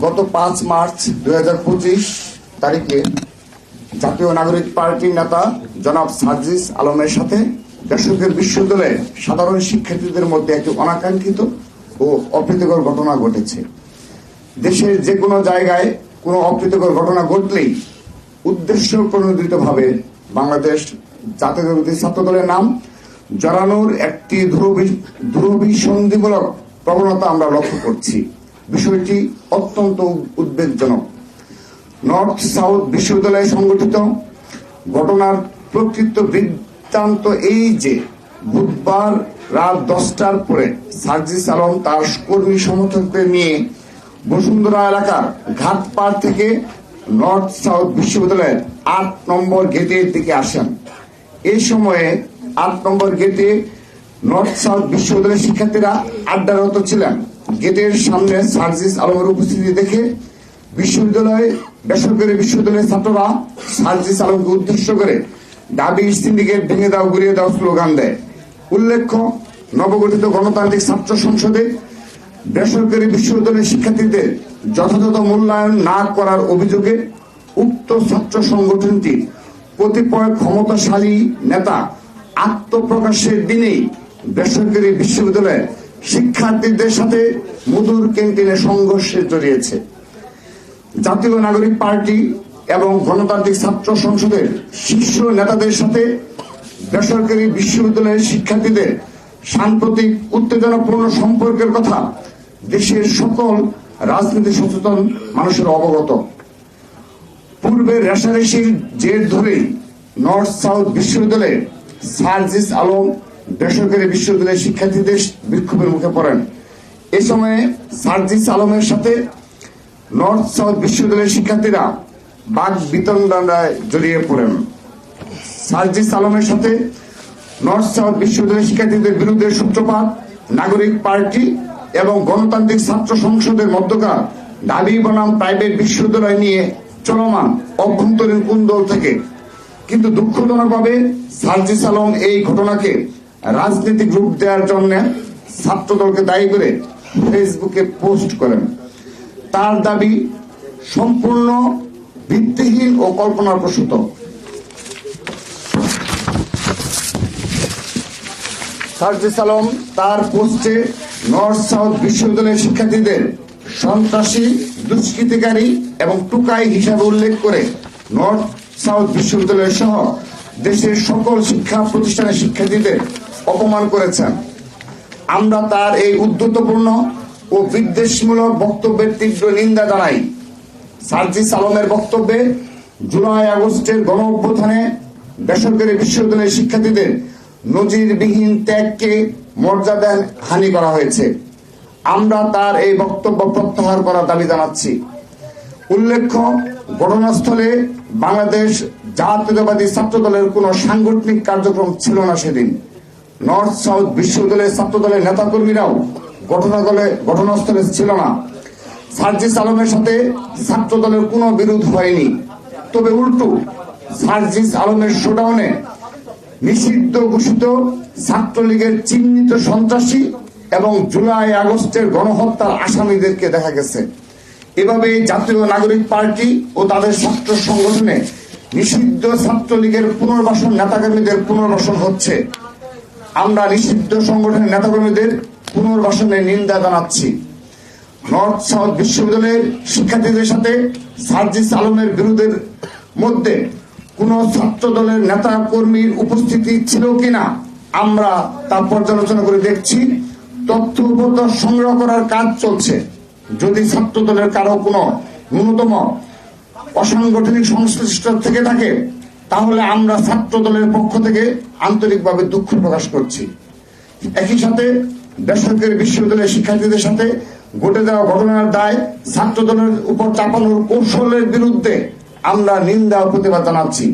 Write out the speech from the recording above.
গত পাঁচ মার্চ দু হাজার পঁচিশ তারিখে জাতীয় নাগরিক পার্টির নেতা জনাব সার্জিস আলমের সাথে বেসরকারি বিশ্ববিদ্যালয়ে সাধারণ শিক্ষার্থীদের মধ্যে একটি অনাকাঙ্ক্ষিত ও অপ্রীতিকর ঘটনা ঘটেছে। দেশের যে কোনো জায়গায় কোনো অপ্রীতিকর ঘটনা ঘটলেই উদ্দেশ্য প্রণোদিতভাবে বাংলাদেশ জাতীয়তাবাদী ছাত্র দলের নাম জড়ানোর একটি ধ্রুবি- ধ্রুবিসন্ধিমূলক প্রবণতা আমরা লক্ষ্য করছি। বিষয়টি অত্যন্ত উদ্বেগজনক। নর্থ সাউথ বিশ্ববিদ্যালয়ে সংগঠিত ঘটনার প্রকৃত বৃত্তান্ত এই যে, বুধবার রাত দশটার পরে সার্জিস আলম তার কর্মী সমর্থকদের নিয়ে বসুন্ধরা এলাকার ঘাট পাড় থেকে নর্থ সাউথ বিশ্ববিদ্যালয়ের আট নম্বর গেটের দিকে আসেন। এই সময়ে আট নম্বর গেটে নর্থ সাউথ বিশ্ববিদ্যালয়ের শিক্ষার্থীরা আড্ডারত ছিলেন। গেটের সামনে সার্জিস আলমের উপস্থিতি দেখে বিশ্ববিদ্যালয়, বেসরকারি বিশ্ববিদ্যালয়ের ছাত্ররা সার্জিস আলমকে উদ্দেশ্য করে দাবি সিন্ডিকেট ভেঙে দাও গুড়িয়ে দাও স্লোগান দেয়। উল্লেখ্য, নবগঠিত গণতান্ত্রিক ছাত্র সংসদে বেসরকারি বিশ্ববিদ্যালয়ের শিক্ষার্থীদের যথাযথ মূল্যায়ন না করার অভিযোগে উক্ত ছাত্র সংগঠনটি কতিপয় ক্ষমতাশালী নেতা আত্মপ্রকাশের দিনেই বেসরকারি বিশ্ববিদ্যালয়ে শিক্ষার্থীদের সাথে মধুর ক্যান্টিনে সংঘর্ষে জড়িয়েছে। জাতীয় নাগরিক পার্টি এবং গণতান্ত্রিক ছাত্র সংসদের শীর্ষ নেতাদের সাথে বেসরকারি বিশ্ববিদ্যালয়ের শিক্ষার্থীদের সাম্প্রতিক উত্তেজনাপূর্ণ সম্পর্কের কথা দেশের সকল রাজনীতি সচেতন মানুষের অবগত। পূর্বে রেশারেশির জের ধরেই নর্থ সাউথ বিশ্ববিদ্যালয়ে সার্জিস আলম বেসরকারি বিশ্ববিদ্যালয়ের শিক্ষার্থীদের বিক্ষোভের মুখে পড়েন। এ সময়ে সার্জিস আলমের সাথে নর্থ সাউথ বিশ্ববিদ্যালয়ের শিক্ষার্থীরা বাঘ বিতণ্ডায় জড়িয়ে পড়েন। সার্জিস আলমের সাথে নর্থ সাউথ বিশ্ববিদ্যালয়ের শিক্ষার্থীদের বিরুদ্ধে সূত্রপাত, নাগরিক পার্টি এবং গণতান্ত্রিক ছাত্র সংসদের মধ্যকার দাবি বনাম প্রাইভেট বিশ্ববিদ্যালয় নিয়ে চলমান অভ্যন্তরীণ কুন্দল থেকে। কিন্তু দুঃখজনকভাবে সার্জিস আলম এই ঘটনাকে রাজনৈতিক রূপ দেওয়ার জন্য ছাত্রদলকে দায়ী করে ফেসবুকে পোস্ট করেন। তার দাবি সম্পূর্ণ ভিত্তিহীন ও কল্পনাপ্রসূত। সার্জিস আলম তার পোস্টে নর্থ সাউথ বিশ্ববিদ্যালয়ের শিক্ষার্থীদের সন্ত্রাসী, দুষ্কৃতিকারী এবং টুকাই হিসাবে উল্লেখ করে নর্থ সাউথ বিশ্ববিদ্যালয় সহ দেশের সকল শিক্ষা প্রতিষ্ঠানের শিক্ষার্থীদের অপমান করেছেন। আমরা তার এই উদ্ধতপূর্ণ ও বিদ্বেষমূলক বক্তব্যের তীব্র নিন্দা জানাই। সার্জিস সালমের বক্তব্যে জুলাই আগস্টের গণ অভ্যুত্থানে বেসরকারি বিশ্ববিদ্যালয়ের শিক্ষার্থীদের নজিরবিহীন ত্যাগকে মর্যাদা হানি করা হয়েছে। আমরা তার এই বক্তব্য প্রত্যাহার করার দাবি জানাচ্ছি। উল্লেখ্য, ঘটনাস্থলে বাংলাদেশ জাতীয়তাবাদী ছাত্র দলের কোন সাংগঠনিক কার্যক্রম ছিল না সেদিন। নর্থ সাউথ বিশ্ববিদ্যালয়ের ছাত্র দলের নেতাকর্মীরাও ঘটনাস্থলে ঘটনাস্থলে ছিল না। সার্জিস আলমের সাথে ছাত্র দলের কোনো বিরোধ হয়নি। তবে উল্টো, সার্জিস আলমের শোডাউনে নিষিদ্ধ ঘোষিত ছাত্রলীগের চিহ্নিত সন্ত্রাসী এবং জুলাই আগস্টের গণহত্যার আসামিদেরকে দেখা গেছে। এভাবে জাতীয় নাগরিক পার্টি ও তাদের ছাত্র সংগঠনে নিষিদ্ধ ছাত্রলীগের পুনর্বাসন, নেতাকর্মীদের পুনর্বাসন হচ্ছে। আমরা নিষিদ্ধ সংগঠনের নেতাকর্মীদের পুনর্বাসনের নিন্দা জানাচ্ছি। নর্থ সাউথ বিশ্ববিদ্যালয়ের শিক্ষার্থীদের সাথে সার্জিস আলমের বিরোধের মধ্যে কোন ছাত্র দলের নেতা কর্মীর উপস্থিতি ছিল কিনা আমরা তা পর্যালোচনা করে দেখছি। তথ্য উপত্য সংগ্রহ করার কাজ চলছে। যদি ছাত্র দলের কারও কোনো ন্যূনতম অসাংগঠনিক সংশ্লিষ্ট থেকে থাকে তাহলে আমরা ছাত্র দলের পক্ষ থেকে আন্তরিকভাবে দুঃখ প্রকাশ করছি। একই সাথে বেসরকারি বিশ্ববিদ্যালয়ের শিক্ষার্থীদের সাথে ঘটে যাওয়া ঘটনার দায় ছাত্র দলের উপর চাপানোর কৌশলের বিরুদ্ধে আমরা নিন্দা প্রতিবাদ জানাচ্ছি।